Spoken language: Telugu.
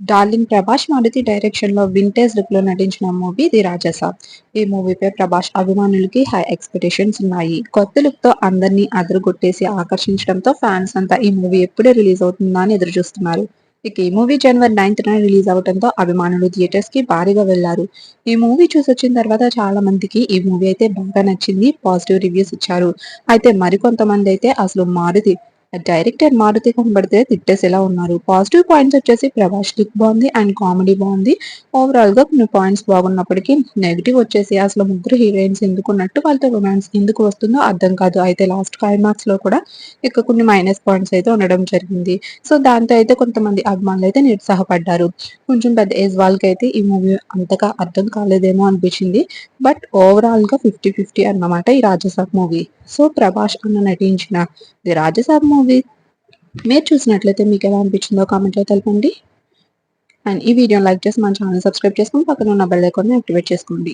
డార్లింగ్ ప్రభాస్ మారుతి డైరెక్షన్లో వింటేజ్ లుక్లో నటించిన మూవీ ది రాజస. ఈ మూవీపై ప్రభాస్ అభిమానులకి హై ఎక్స్పెక్టేషన్స్ ఉన్నాయి. కొత్త లుక్తో అందరినీ అదరగొట్టేసి ఆకర్షించడంతో ఫ్యాన్స్ అంతా ఈ మూవీ ఎప్పుడే రిలీజ్ అవుతుందా అని ఎదురు చూస్తున్నారు. ఇక ఈ మూవీ జనవరి నైన్త్ రిలీజ్ అవడంతో అభిమానులు థియేటర్స్కి భారీగా వెళ్ళారు. ఈ మూవీ చూసి వచ్చిన తర్వాత చాలా మందికి ఈ మూవీ అయితే బాగా నచ్చింది పాజిటివ్ రివ్యూస్ ఇచ్చారు. అయితే మరికొంతమంది అయితే అసలు మారుతి డైరెక్టర్ మారుతి కనబడితే తిట్టేసేలా ఉన్నారు? పాజిటివ్ పాయింట్స్ వచ్చేసి ప్రభాస్ లుక్ బాగుంది అండ్ కామెడీ బాగుంది. ఓవరాల్గా కొన్ని పాయింట్స్ బాగున్నప్పటికీ నెగిటివ్ వచ్చేసి అసలు ముగ్గురు హీరోయిన్స్ ఎందుకున్నట్టు వాళ్ళతో రొమాన్స్ ఎందుకు వస్తుందో అర్థం కాదు. అయితే లాస్ట్ క్లైమాక్స్లో కూడా ఇక కొన్ని మైనస్ పాయింట్స్ అయితే ఉండడం జరిగింది. సో దాంతో అయితే కొంతమంది అభిమానులు అయితే నిరుత్సాహపడ్డారు. కొంచెం పెద్ద ఏజ్ వాళ్ళకి అయితే ఈ మూవీ అంతగా అర్థం కాలేదేమో అనిపించింది. బట్ ఓవరాల్గా ఫిఫ్టీ ఫిఫ్టీ అన్నమాట ఈ రాజసాబ్ మూవీ సో ప్రభాస్ అన్న నటించిన ది రాజసాబ్ మూవీ మీరు చూసినట్లయితే మీకు ఎలా అనిపించిందో కామెంట్లో తెలపండి. అండ్ ఈ వీడియో లైక్ చేసి మన ఛానల్ సబ్స్క్రైబ్ చేసుకుని పక్కన ఉన్న బెల్ ఐకాన్ని యాక్టివేట్ చేసుకోండి.